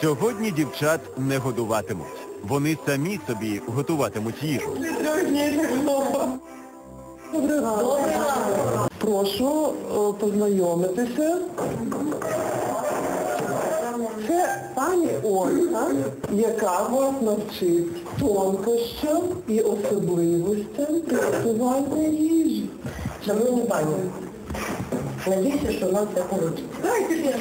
Сьогодні дівчат не годуватимуть. Вони самі собі готуватимуть їжу. Доброго. Прошу е, познайомитися. Це пані Ольга, яка вас навчить тонкощам і особливостям приготування їжі. Шановні пані, надіюся, що нас все вийде.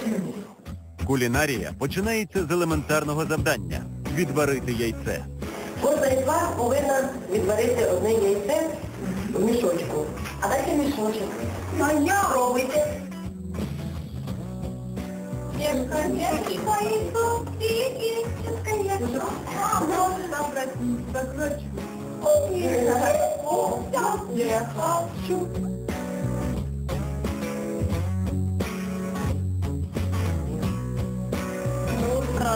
Кулінарія починається з елементарного завдання відварити яйце. Кожна із вас повинна відварити одне яйце в мішочку. А дайте мішочок. А я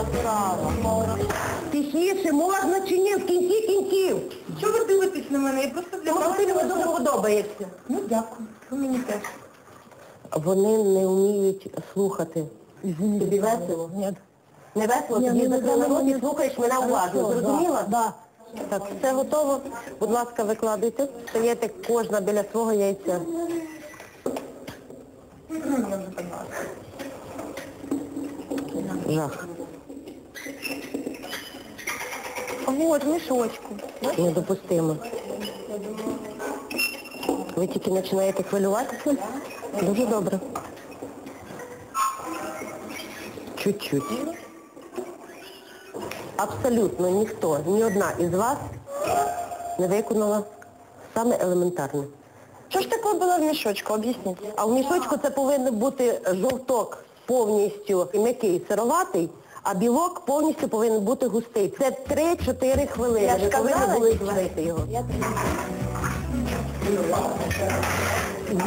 пробуйте. Тихіше, можна чи ні, в кінці кінців. Чого ви дивитесь на мене? Я просто для вас. ти мені дуже подобається. Ну дякую. Ви мені теж. Вони не вміють слухати. Тобі весело? Ні. Не весело? Тоді закрили рот і слухаєш мене уважно. Зрозуміла? Да. Так, все готово. Будь ласка, викладуйте. Стаєте кожна біля свого яйця. Жах. Вот, в мішочку. Недопустимо. Ви тільки починаєте хвилюватися? Дуже добре. Чуть-чуть. Абсолютно ніхто, ні одна із вас не виконала саме елементарне. Що ж таке було в мішочку? Об'ясніть. А в мішочку це повинен бути жовток повністю м'який, сироватий, а білок повністю повинен бути густий. Це 3-4 хвилини. Я ж казала, були зварити його.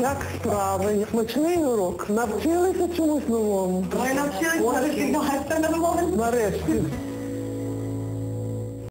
Як справи? Смачний урок? Навчилися чомусь новому? Ми навчилися, нового. Нарешті.